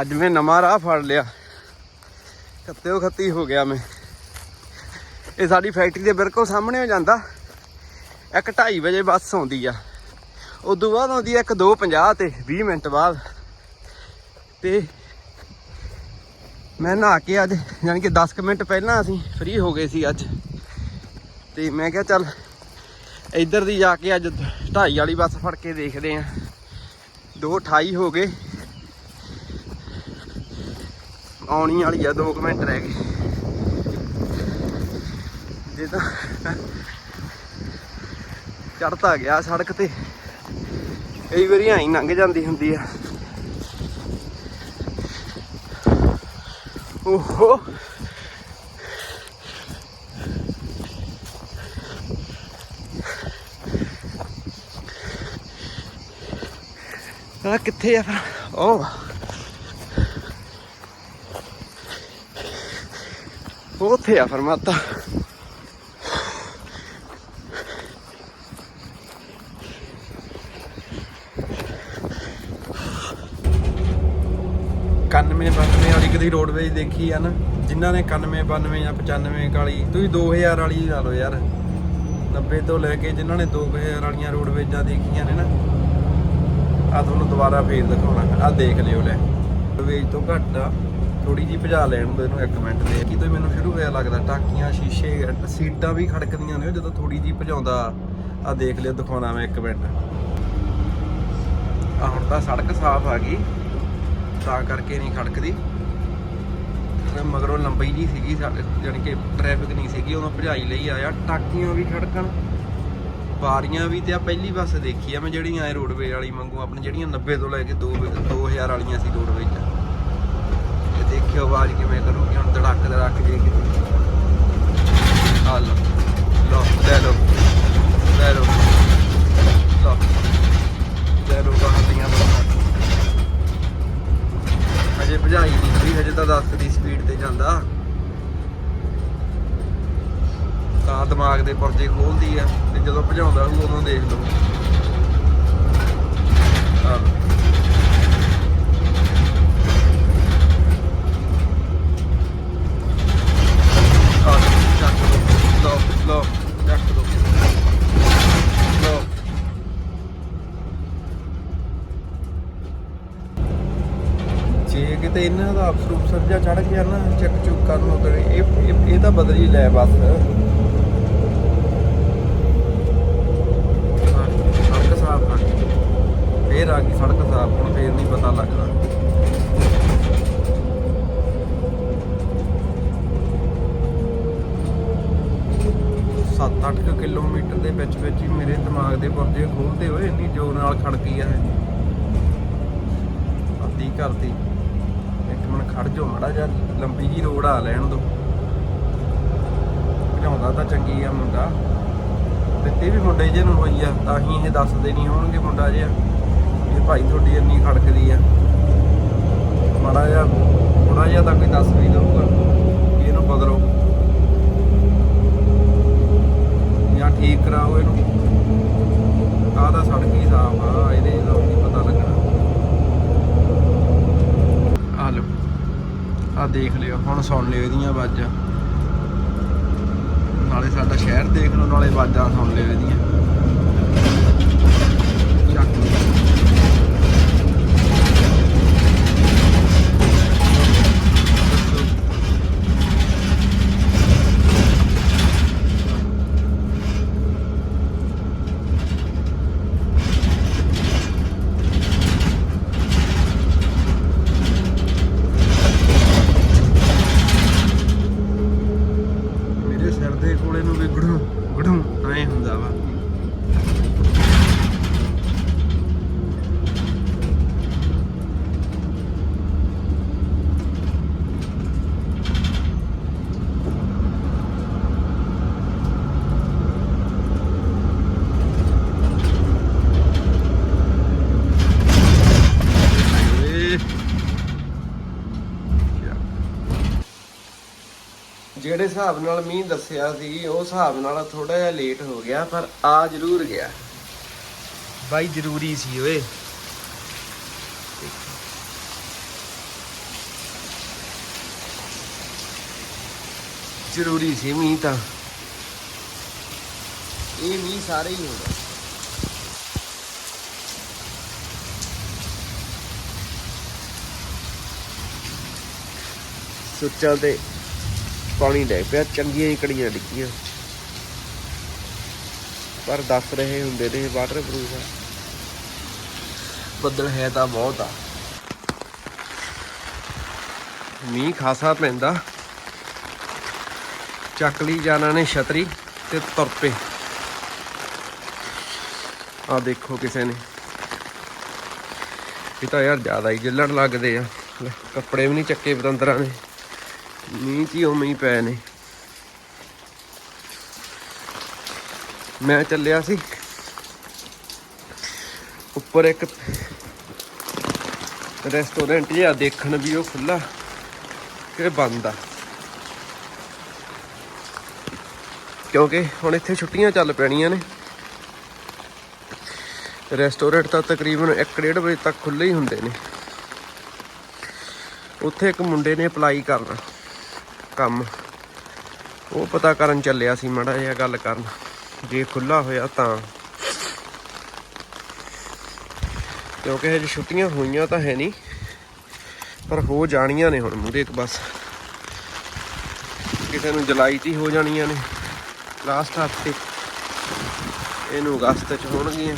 ਅੱਜ ਮੈਂ ਨਵਾਂ ਰਾਹ ਫੜ ਲਿਆ। ਖੱਤਿਓ ਖੱਤੀ ਹੋ ਗਿਆ ਮੈਂ। ਇਹ ਸਾਡੀ ਫੈਕਟਰੀ ਦੇ ਬਿਲਕੁਲ ਸਾਹਮਣੇ ਹੋ ਜਾਂਦਾ। ਇੱਕ 2:30 ਵਜੇ ਬੱਸ ਆਉਂਦੀ ਆ। ਉਦੋਂ ਬਾਅਦ ਆਉਂਦੀ ਆ ਇੱਕ 2:50 ਤੇ 20 ਮਿੰਟ ਬਾਅਦ। ਤੇ ਮੈਂ ਨਹਾ ਕੇ ਅੱਜ ਯਾਨੀ ਕਿ 10 ਕੁ ਮਿੰਟ ਪਹਿਲਾਂ ਅਸੀਂ ਫ੍ਰੀ ਹੋ ਗਏ ਸੀ ਅੱਜ। ਤੇ ਮੈਂ ਕਿਹਾ ਚੱਲ ਇੱਧਰ ਦੀ ਜਾ ਕੇ ਅੱਜ 2:30 ਵਾਲੀ ਬੱਸ ਫੜ ਕੇ ਦੇਖਦੇ ਆਂ। 2:28 ਹੋ ਗਏ। ਆਉਣੀ ਵਾਲੀ ਆ 2 ਮਿੰਟ ਰਹਿ ਗਏ। ਜੇ ਤਾਂ ਚੜਤਾ ਗਿਆ ਸੜਕ ਤੇ, ਕਈ ਵਾਰੀ ਐਂ ਲੰਘ ਜਾਂਦੀ ਹੁੰਦੀ ਆ। ਓਹੋ। ਆ ਕਿੱਥੇ ਆ ਫਿਰ? ਉਹ ਉਹ ਉੱਥੇ ਆ ਫਰਮਾਤਾ ਇਕਾਨਵੇਂ 92 ਵਾਲੀ ਕਦੀ ਰੋਡਵੇਜ ਦੇਖੀ ਆ ਨਾ ਜਿਨ੍ਹਾਂ ਨੇ 91 92 ਜਾਂ 95 ਵਾਲੀ ਤੁਸੀਂ 2000 ਵਾਲੀ ਲਾ ਲਓ ਯਾਰ 90 ਤੋਂ ਲੈ ਕੇ ਜਿਨ੍ਹਾਂ ਨੇ 2000 ਵਾਲੀਆਂ ਰੋਡਵੇਜਾਂ ਦੇਖੀਆਂ ਨੇ ਨਾ ਆ ਤੁਹਾਨੂੰ ਦੁਬਾਰਾ ਫੇਰ ਦਿਖਾਉਣਾ ਆ ਦੇਖ ਲਿਓ ਲੈ ਰੋਡਵੇਜ ਤੋਂ ਘੱਟ ਆ ਥੋੜੀ ਜੀ ਭਜਾ ਲੈਣ ਦੋ ਇਹਨੂੰ ਇੱਕ ਮਿੰਟ ਦੇ। ਕੀ ਮੈਨੂੰ ਸ਼ੁਰੂ ਹੋਇਆ ਲੱਗਦਾ, ਟਾਕੀਆਂ, ਸ਼ੀਸ਼ੇ, ਸੀਟਾਂ ਵੀ ਖੜਕਦੀਆਂ ਨੇ, ਜਦੋਂ ਥੋੜੀ ਜੀ ਭਜਾਉਂਦਾ ਆ ਦੇਖ ਲਿਓ, ਦਿਖਾਉਣਾ ਮੈਂ ਇੱਕ ਮਿੰਟ। ਆ ਹੁਣ ਤਾਂ ਸੜਕ ਸਾਫ਼ ਆ ਗਈ, ਤਾਂ ਕਰਕੇ ਨਹੀਂ ਖੜਕਦੀ। ਮਗਰੋਂ ਲੰਬੀ ਜੀ ਸੀਗੀ ਸਾਡੇ ਜਾਣੀ ਕਿ ਟ੍ਰੈਫਿਕ ਨਹੀਂ ਸੀਗੀ ਉਦੋਂ ਭਜਾਈ ਲਈ ਆਇਆ। ਟਾਕੀਆਂ ਵੀ ਖੜਕਣ ਬਾਰੀਆਂ ਵੀ ਤੇ ਆ ਪਹਿਲੀ ਬੱਸ ਦੇਖੀ ਆ ਮੈਂ, ਜਿਹੜੀਆਂ ਐ ਰੋਡਵੇ ਵਾਲੀ ਮੰਗੂ ਆਪਣੀ ਜਿਹੜੀਆਂ 90 ਤੋਂ ਲੈ ਕੇ 2 2000 ਵਾਲੀਆਂ ਸੀ ਰੋਡਵੇ 'ਚ। ਦੇਖਿਓ ਆਵਾਜ਼ ਕਿਵੇਂ ਕਰੂਗੀ, ਹੁਣ ਧੜਕ ਧੜਕ ਜੇ ਕਿਤੇ। ਆ ਲਓ ਲਓ, ਲੈ ਲਓ ਲੈ ਲਓ। ਲਓ, ਲੈ ਲਓ ਬਾਹਰੀਆਂ ਬੱਸਾਂ ਹਜੇ ਭਜਾਈ ਨਹੀਂ ਹੋਈ, ਹਜੇ ਤਾਂ 10 ਦੀ ਸਪੀਡ ਤੇ ਜਾਂਦਾ। ਤਾਂ ਦਿਮਾਗ ਦੇ ਪਰਜੇ ਖੋਲਦੀ ਆ, ਤੇ ਜਦੋਂ ਭਜਾਉਂਦਾ ਹੋਊ, ਉਦੋਂ ਦੇਖ ਲਓ ਆਹ ਲਓ। ਆਹ ਲਓ, ਚੱਕ ਲਓ ਲਓ ਲਓ ਚੱਕ ਲਓ ਲਓ ਜੇ ਕਿਤੇ ਇਹਨਾਂ ਦਾ ਅਫਸਰ ਅਫਸਰ ਚੜ ਗਿਆ ਨਾ ਚੈੱਕ ਚੁੱਕ ਕਰਨ ਨੂੰ ਇਹ ਇਹ- ਤਾਂ ਬਦਲ ਹੀ ਲੈ ਬਸ। ਹਾਂ, ਸੜਕ ਸਾਫ਼ ਆ। ਫੇਰ ਆ ਗਈ ਸੜਕ ਸਾਫ਼ ਹੁਣ ਫੇਰ ਨਹੀਂ ਪਤਾ ਲੱਗਦਾ। ਸੱਤ ਅੱਠ ਕਿਲੋਮੀਟਰ ਦੇ ਵਿੱਚ ਵਿੱਚ ਹੀ ਮੇਰੇ ਦਿਮਾਗ ਦੇ ਪੁਰਜੇ ਖੋਲਦੇ ਹੋਏ ਇੰਨੀ ਜ਼ੋਰ ਨਾਲ ਖੜਕੀ ਆ। ਅੱਧੀ ਕਰਤੀ ਇੱਕ ਮਿੰਟ ਖੜ ਜਾਓ ਮੜਾ ਜਾਂ ਲੰਬੀ ਜੀ ਰੋਡ ਆ, ਲੈਣ ਦੋ। ਭਜਾਉਂਦਾ ਤਾਂ ਚੰਗੀ ਆ ਮੁੰਡਾ। ਦਿੱਤੀ ਵੀ ਮੁੰਡੇ ਜੇ ਨੂੰ ਹੋਈ ਆ, ਤਾਂ ਹੀ ਇਹ ਦੱਸਦੇ ਨਹੀਂ ਹੋਣਗੇ ਮੁੰਡਾ ਜਿਹਾ। ਇਹ ਭਾਈ ਤੁਹਾਡੀ ਇੰਨੀ ਖੜਕਦੀ ਆ। ਮਾੜਾ ਜਿਹਾ ਥੋੜਾ ਜਿਹਾ ਤਾਂ ਕੋਈ ਦੱਸ ਵੀ ਦਊਗਾ ਕਿ ਇਹਨੂੰ ਬਦਲੋ। ਜਾਂ ਠੀਕ ਕਰਾਓ ਇਹਨੂੰ ਆਹ ਤਾਂ ਸੜਕ ਹੀ ਸਾਫ਼ ਆ ਇਹਦੇ ਦਾ ਨਹੀਂ ਪਤਾ ਲੱਗਣਾ ਆ ਲਓ ਆ ਦੇਖ ਲਿਓ, ਹੁਣ ਸੁਣ ਲਿਓ ਇਹਦੀਆਂ ਆਵਾਜ਼ਾਂ। ਨਾਲੇ ਸਾਡਾ ਸ਼ਹਿਰ ਦੇਖ ਲਓ, ਨਾਲੇ ਆਵਾਜ਼ਾਂ ਸੁਣ ਲਿਓ ਇਹਦੀਆਂ। ਹਿਸਾਬ ਨਾਲ ਮੀਂਹ ਦੱਸਿਆ ਸੀ ਉਹ ਹਿਸਾਬ ਨਾਲ ਥੋੜਾ ਜਿਹਾ ਲੇਟ ਹੋ ਗਿਆ ਪਰ ਆ ਜ਼ਰੂਰ ਗਿਆ। ਬਾਈ ਜ਼ਰੂਰੀ ਸੀ ਓਏ। ਜ਼ਰੂਰੀ ਸੀ ਮੀਂਹ ਤਾਂ। ਇਹ ਮੀਂਹ ਸਾਰੇ ਹੀ ਹੋਣਾ। ਸੁੱਚਾਂ ਤੇ ਪਾਣੀ ਡਿੱਗ ਪਿਆ, ਚੰਗੀਆਂ ਹੀ ਕੜੀਆਂ ਡਿੱਗੀਆਂ। ਪਰ ਦੱਸ ਰਹੇ ਹੁੰਦੇ ਨੇ ਵਾਟਰ ਪ੍ਰੂਫ ਆ। ਬੱਦਲ ਹੈ ਤਾਂ ਬਹੁਤ ਆ। ਮੀਂਹ ਖਾਸਾ ਪੈਂਦਾ। ਚੱਕ ਲਈ ਜਾਣਾ ਨੇ ਛਤਰੀ ਤੇ ਤੁਰ ਪਏ। ਆ ਦੇਖੋ ਕਿਸੇ ਨੇ। ਇਹ ਤਾਂ ਯਾਰ ਜ਼ਿਆਦਾ ਹੀ ਗਿੱਲਣ ਲੱਗਦੇ ਆ। ਕੱਪੜੇ ਵੀ ਨਹੀਂ ਚੱਕੇ ਪਤੰਦਰਾਂ ਨੇ। ਮੀਂਹ 'ਚ ਹੀ ਉਵੇਂ ਹੀ ਪਏ ਨੇ। ਮੈਂ ਚੱਲਿਆ ਸੀ। ਉੱਪਰ ਇੱਕ ਰੈਸਟੋਰੈਂਟ ਜਿਹਾ ਦੇਖਣ ਵੀ ਉਹ ਖੁੱਲਾ ਕਿ ਬੰਦ ਆ। ਕਿਉਂਕਿ ਹੁਣ ਇੱਥੇ ਛੁੱਟੀਆਂ ਚੱਲ ਪੈਣੀਆਂ ਨੇ। ਰੈਸਟੋਰੈਂਟ ਤਾਂ ਤਕਰੀਬਨ 1:30 ਵਜੇ ਤੱਕ ਖੁੱਲੇ ਹੀ ਹੁੰਦੇ ਨੇ। ਉੱਥੇ ਇੱਕ ਮੁੰਡੇ ਨੇ ਅਪਲਾਈ ਕਰਨਾ। ਕੰਮ। ਉਹ ਪਤਾ ਕਰਨ ਚੱਲਿਆ ਸੀ, ਮੜਾ ਜਿਹਾ ਗੱਲ ਕਰਨ। ਜੇ ਖੁੱਲਾ ਹੋਇਆ ਤਾਂ। ਕਿਉਂਕਿ ਹਜੇ ਛੁੱਟੀਆਂ ਹੋਈਆਂ ਤਾਂ ਹੈ ਨਹੀਂ, ਪਰ ਹੋ ਜਾਣੀਆਂ ਨੇ ਹੁਣ ਮੂਰੇ ਇੱਕ ਬਸ। ਕਿਸੇ ਨੂੰ ਜੁਲਾਈ 'ਚ ਹੀ ਹੋ ਜਾਣੀਆਂ ਨੇ। ਲਾਸਟ ਹਫ਼ਤੇ। ਇਹਨੂੰ ਅਗਸਤ 'ਚ ਹੋਣਗੀਆਂ।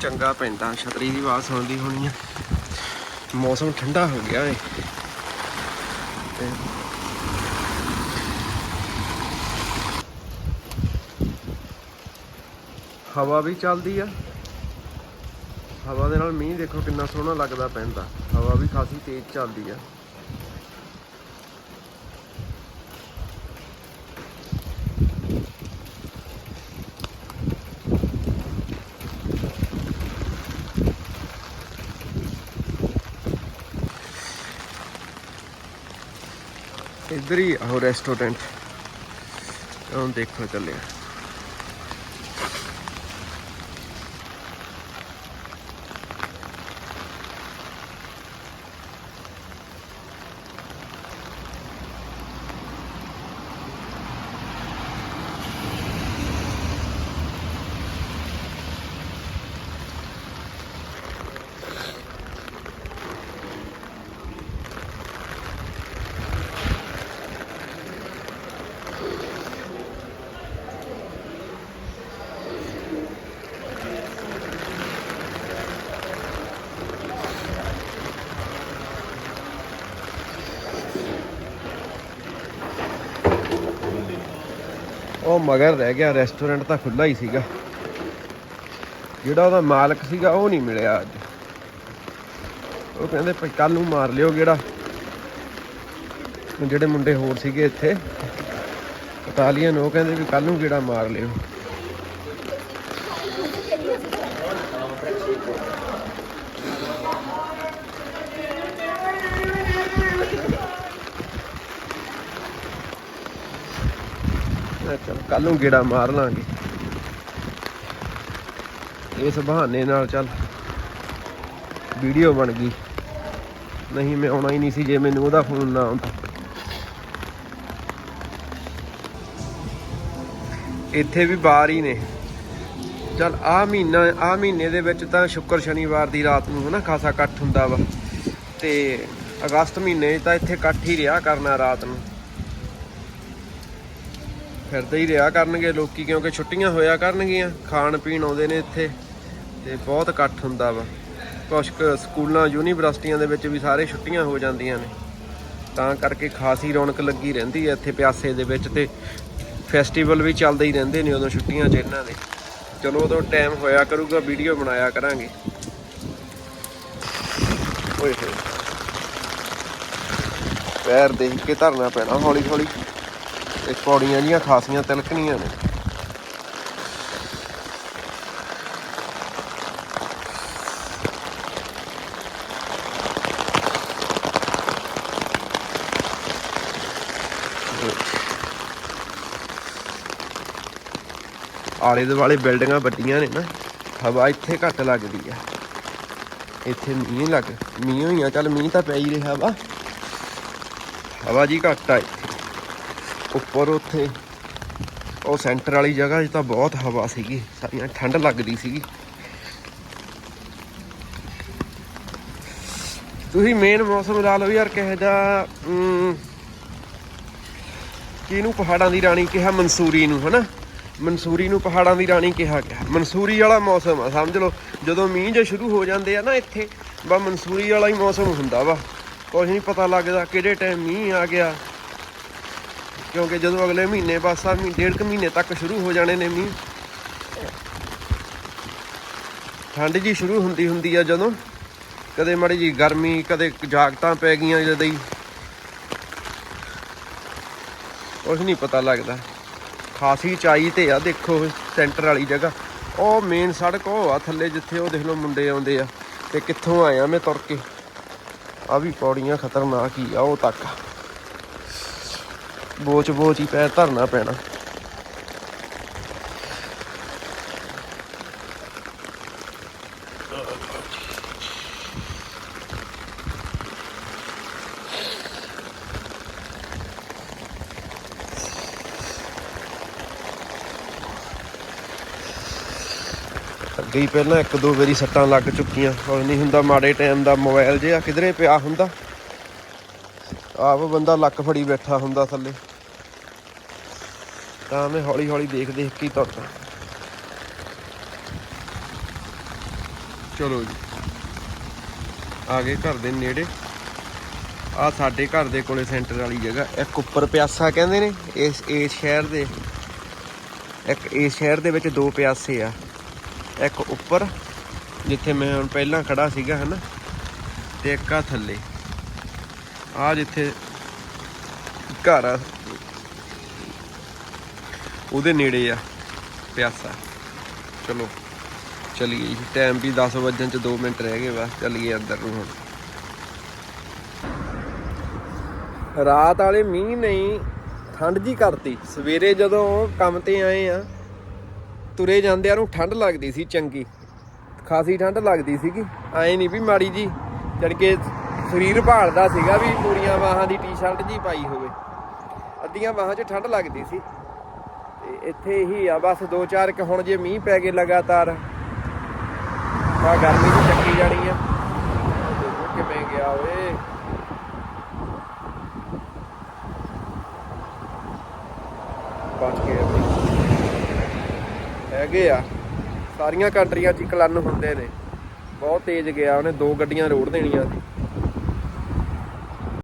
ਚੰਗਾ ਪੈਂਦਾ, ਛਤਰੀ ਦੀ ਆਵਾਜ਼ ਸੁਣਦੀ ਹੋਣੀ ਆ। ਮੌਸਮ ਠੰਡਾ ਹੋ ਗਿਆ ਏ। ਹਵਾ ਵੀ ਚੱਲਦੀ ਆ। ਹਵਾ ਦੇ ਨਾਲ ਮੀਂਹ ਦੇਖੋ ਕਿੰਨਾ ਸੋਹਣਾ ਲੱਗਦਾ ਪੈਂਦਾ। ਹਵਾ ਵੀ ਖਾਸੀ ਤੇਜ਼ ਚੱਲਦੀ ਆ। ਇੱਧਰ ਹੀ ਆਹੋ ਰੈਸਟੋਰੈਂਟ ਹੁਣ ਦੇਖੋ ਚੱਲਿਆ ਉਹ ਮਗਰ ਰਹਿ ਗਿਆ ਰੈਸਟੋਰੈਂਟ ਤਾਂ ਖੁੱਲਾ ਹੀ ਸੀਗਾ। ਜਿਹੜਾ ਉਹਦਾ ਮਾਲਕ ਸੀਗਾ, ਉਹ ਨਹੀਂ ਮਿਲਿਆ ਅੱਜ। ਉਹ ਕਹਿੰਦੇ ਭਈ ਕੱਲ ਨੂੰ ਮਾਰ ਲਿਓ ਜਿਹੜਾ ਜਿਹੜੇ ਮੁੰਡੇ ਹੋਰ ਸੀਗੇ ਇੱਥੇ, ਇਟਾਲੀਅਨ, ਉਹ ਕਹਿੰਦੇ ਵੀ ਕੱਲ ਨੂੰ ਕਿਹੜਾ ਮਾਰ ਲਿਓ। ਮੈਂ ਚਲ ਕੱਲ ਨੂੰ ਗੇੜਾ ਮਾਰ ਲਾਂਗੇ। ਇਸ ਬਹਾਨੇ ਨਾਲ ਚੱਲ ਵੀਡੀਓ ਬਣ ਗਈ। ਨਹੀਂ, ਮੈਂ ਆਉਣਾ ਹੀ ਨਹੀਂ ਸੀ ਜੇ ਮੈਨੂੰ ਉਹਦਾ ਫੋਨ ਨਾ ਆਉਂਦਾ। ਇੱਥੇ ਵੀ ਬਾਹਰ ਹੀ ਨੇ। ਚੱਲ ਆ ਮਹੀਨਾ, ਆ ਮਹੀਨੇ ਦੇ ਵਿੱਚ ਤਾਂ ਸ਼ੁੱਕਰ ਸ਼ਨੀਵਾਰ ਦੀ ਰਾਤ ਨੂੰ ਹਨਾ ਖਾਸਾ ਇਕੱਠ ਹੁੰਦਾ ਵਾ। ਤੇ ਅਗਸਤ ਮਹੀਨੇ ਤਾਂ ਇੱਥੇ ਇਕੱਠ ਹੀ ਰਿਹਾ ਕਰਨਾ ਰਾਤ ਨੂੰ। ਫਿਰਦੇ ਹੀ ਰਿਹਾ ਕਰਨਗੇ, ਲੋਕੀ ਕਿਉਂਕਿ ਛੁੱਟੀਆਂ ਹੋਇਆ ਕਰਨਗੀਆਂ, ਖਾਣ ਪੀਣ ਆਉਂਦੇ ਨੇ ਇੱਥੇ, ਤੇ ਬਹੁਤ ਇਕੱਠ ਹੁੰਦਾ ਵਾ। ਕੁਛ ਕੁ ਸਕੂਲਾਂ, ਯੂਨੀਵਰਸਿਟੀਆਂ ਦੇ ਵਿੱਚ ਵੀ ਸਾਰੇ ਛੁੱਟੀਆਂ ਹੋ ਜਾਂਦੀਆਂ ਨੇ। ਤਾਂ ਕਰਕੇ ਖਾਸੀ ਰੌਣਕ ਲੱਗੀ ਰਹਿੰਦੀ ਹੈ ਇੱਥੇ ਪਿਆਸੇ ਦੇ ਵਿੱਚ ਤੇ ਫੈਸਟੀਵਲ ਵੀ ਚੱਲਦੇ ਹੀ ਰਹਿੰਦੇ ਨੇ ਉਦੋਂ ਛੁੱਟੀਆਂ 'ਚ ਇਹਨਾਂ ਦੇ। ਚਲੋ ਉਦੋਂ ਟਾਈਮ ਹੋਇਆ ਕਰੂਗਾ, ਵੀਡੀਓ ਬਣਾਇਆ ਕਰਾਂਗੇ। ਓਏ ਹੋਏ। ਪੈਰ ਦੇਖ ਕੇ ਧਰਨਾ ਪੈਣਾ ਹੌਲੀ ਹੌਲੀ ਤੇ ਪੌੜੀਆਂ ਜੀਆਂ ਖਾਸੀਆਂ ਤਿਲਕਣੀਆਂ ਨੇ। ਆਲੇ ਦੁਆਲੇ ਬਿਲਡਿੰਗਾਂ ਵੱਡੀਆਂ ਨੇ ਨਾ, ਹਵਾ ਇੱਥੇ ਘੱਟ ਲੱਗਦੀ ਆ। ਇੱਥੇ ਮੀਂਹ ਲੱਗ, ਮੀਂਹ ਹੋਈਆਂ, ਚੱਲ ਮੀਂਹ ਤਾਂ ਪੈ ਹੀ ਰਿਹਾ ਵਾ। ਹਵਾ ਜੀ ਘੱਟ ਆ। ਉੱਪਰ ਉੱਥੇ, ਉਹ ਸੈਂਟਰ ਵਾਲੀ ਜਗ੍ਹਾ 'ਚ ਤਾਂ ਬਹੁਤ ਹਵਾ ਸੀਗੀ, ਸਾਰੀਆਂ ਠੰਡ ਲੱਗਦੀ ਸੀਗੀ। ਤੁਸੀਂ ਮੇਨ ਮੌਸਮ ਲਾ ਲਓ ਯਾਰ, ਕਿਹੋ ਜਿਹਾ ਕਿਹਨੂੰ ਪਹਾੜਾਂ ਦੀ ਰਾਣੀ ਕਿਹਾ? ਮਨਸੂਰੀ ਨੂੰ, ਹਨਾ? ਮਨਸੂਰੀ ਨੂੰ ਪਹਾੜਾਂ ਦੀ ਰਾਣੀ ਕਿਹਾ ਗਿਆ ਮਨਸੂਰੀ ਵਾਲਾ ਮੌਸਮ ਆ, ਸਮਝ ਲਓ, ਜਦੋਂ ਮੀਂਹ ਜੇ ਸ਼ੁਰੂ ਹੋ ਜਾਂਦੇ ਆ ਨਾ ਇੱਥੇ ਬਾ ਮਨਸੂਰੀ ਵਾਲਾ ਹੀ ਮੌਸਮ ਹੁੰਦਾ ਵਾ। ਕੁਝ ਨਹੀਂ ਪਤਾ ਲੱਗਦਾ ਕਿਹੜੇ ਟਾਈਮ ਮੀਂਹ ਆ ਗਿਆ। ਕਿਉਂਕਿ ਜਦੋਂ ਅਗਲੇ ਮਹੀਨੇ ਬਸ ਆ ਮਹੀਨੇ, ਡੇਢ ਕੁ ਮਹੀਨੇ ਤੱਕ ਸ਼ੁਰੂ ਹੋ ਜਾਣੇ ਨੇ ਮੀਂਹ। ਠੰਡ ਜੀ ਸ਼ੁਰੂ ਹੁੰਦੀ ਹੁੰਦੀ ਆ ਜਦੋਂ। ਕਦੇ ਮਾੜੀ ਜੀ ਗਰਮੀ, ਕਦੇ ਜਾਗਤਾਂ ਪੈ ਗਈਆਂ ਜਦੋਂ ਹੀ। ਕੁਝ ਨਹੀਂ ਪਤਾ ਲੱਗਦਾ। ਖਾਸੀ ਚਾਈ ਤੇ ਆ ਦੇਖੋ ਸੈਂਟਰ ਵਾਲੀ ਜਗ੍ਹਾ। ਉਹ ਮੇਨ ਸੜਕ ਉਹ ਆ ਥੱਲੇ ਜਿੱਥੇ ਉਹ ਦੇਖ ਲਓ ਮੁੰਡੇ ਆਉਂਦੇ ਆ। ਤੇ ਕਿੱਥੋਂ ਆਇਆ ਮੈਂ ਤੁਰ ਕੇ। ਆ ਵੀ ਪੌੜੀਆਂ ਖਤਰਨਾਕ ਹੀ ਆ ਉਹ ਤੱਕ। ਬੋਚ ਬੋਚ ਹੀ ਪੈ, ਧਰਨਾ ਪੈਣਾ। ਅੱਗੇ ਹੀ ਪਹਿਲਾਂ ਇੱਕ ਦੋ ਵਾਰੀ ਸੱਟਾਂ ਲੱਗ ਚੁੱਕੀਆਂ। ਕੁਝ ਨਹੀਂ ਹੁੰਦਾ ਮਾੜੇ ਟਾਈਮ ਦਾ ਮੋਬਾਈਲ ਜਿਹਾ, ਕਿਧਰੇ ਪਿਆ ਹੁੰਦਾ? ਆਪ ਬੰਦਾ ਲੱਕ ਫੜੀ ਬੈਠਾ ਹੁੰਦਾ ਥੱਲੇ। ਤਾਂ ਮੈਂ ਹੌਲੀ ਹੌਲੀ ਦੇਖ ਦੇਖ ਕੇ ਹੀ ਤੁਰਦਾ ਚਲੋ ਜੀ। ਆ ਗਏ ਘਰ ਦੇ ਨੇੜੇ। ਆ ਸਾਡੇ ਘਰ ਦੇ ਕੋਲੇ ਸੈਂਟਰ ਵਾਲੀ ਜਗ੍ਹਾ, ਇੱਕ ਉੱਪਰ ਪਿਆਸਾ ਕਹਿੰਦੇ ਨੇ, ਇਸ ਇਸ ਸ਼ਹਿਰ ਦੇ, ਇੱਕ ਇਸ ਸ਼ਹਿਰ ਦੇ ਵਿੱਚ ਦੋ ਪਿਆਸੇ ਆ। ਇੱਕ ਉੱਪਰ, ਜਿੱਥੇ ਮੈਂ ਹੁਣ ਪਹਿਲਾਂ ਖੜਾ ਸੀਗਾ, ਹਨਾ? ਤੇ ਇੱਕ ਆ ਥੱਲੇ। ਆ ਜਿੱਥੇ ਘਰ ਆ ਉਹਦੇ ਨੇੜੇ ਆ, ਪਿਆਸਾ। ਚਲੋ, ਚਲੀਏ ਜੀ। ਟਾਈਮ ਵੀ 10 ਵਜਣ ਚ 2 ਮਿੰਟ ਰਹਿ ਗਏ ਬਸ, ਚਲੀਏ ਅੰਦਰ ਨੂੰ ਹੁਣ। ਰਾਤ ਵਾਲੇ ਮੀਂਹ ਨਹੀਂ ਠੰਡ ਜੀ ਕਰਤੀ। ਸਵੇਰੇ ਜਦੋਂ ਕੰਮ ਤੇ ਆਏ ਆ, ਤੁਰੇ ਜਾਂਦਿਆਂ ਨੂੰ ਠੰਡ ਲੱਗਦੀ ਸੀ ਚੰਗੀ। ਖਾਸੀ ਠੰਡ ਲੱਗਦੀ ਸੀਗੀ। ਐ ਨਹੀਂ ਵੀ ਮਾੜੀ ਜੀ ਜਦ ਕਿ ਸਰੀਰ ਭਾਲਦਾ ਸੀਗਾ ਵੀ ਪੂਰੀਆਂ ਬਾਹਾਂ ਦੀ ਟੀ-ਸ਼ਰਟ ਜੀ ਪਾਈ ਹੋਵੇ। ਅੱਧੀਆਂ ਬਾਹਾਂ 'ਚ ਠੰਡ ਲੱਗਦੀ ਸੀ। ਤੇ ਇੱਥੇ ਹੀ ਆ, ਬਸ ਦੋ ਚਾਰ ਕ ਹੁਣ ਜੇ ਮੀਂਹ ਪੈ ਗਏ ਲਗਾਤਾਰ। ਆ ਗਰਮੀ ਦੀ ਚੱਕੀ ਜਾਣੀ ਆ। ਦੇਖੋ ਕਿਵੇਂ ਗਿਆ ਓਏ। ਬਚ ਗਏ ਆਪਣੀ ਹੈਗੇ ਆ। ਸਾਰੀਆਂ ਕੰਟਰੀਆਂ 'ਚ ਹੀ ਕਲਨ ਹੁੰਦੇ ਨੇ। ਬਹੁਤ ਤੇਜ਼ ਗਿਆ, ਉਹਨੇ ਦੋ ਗੱਡੀਆਂ ਰੋੜ ਦੇਣੀਆਂ ਸੀ।